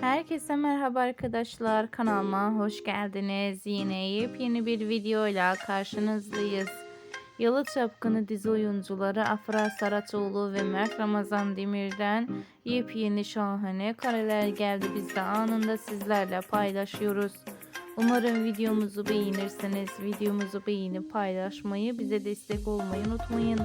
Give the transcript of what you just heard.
Herkese merhaba arkadaşlar. Kanalıma hoş geldiniz. Yine yepyeni bir videoyla karşınızdayız. Yalı Çapkını dizi oyuncuları Afra Saraçoğlu ve Mert Ramazan Demir'den yepyeni şahane kareler geldi. Biz de anında sizlerle paylaşıyoruz. Umarım videomuzu beğenirsiniz. Videomuzu beğenip paylaşmayı, bize destek olmayı unutmayın.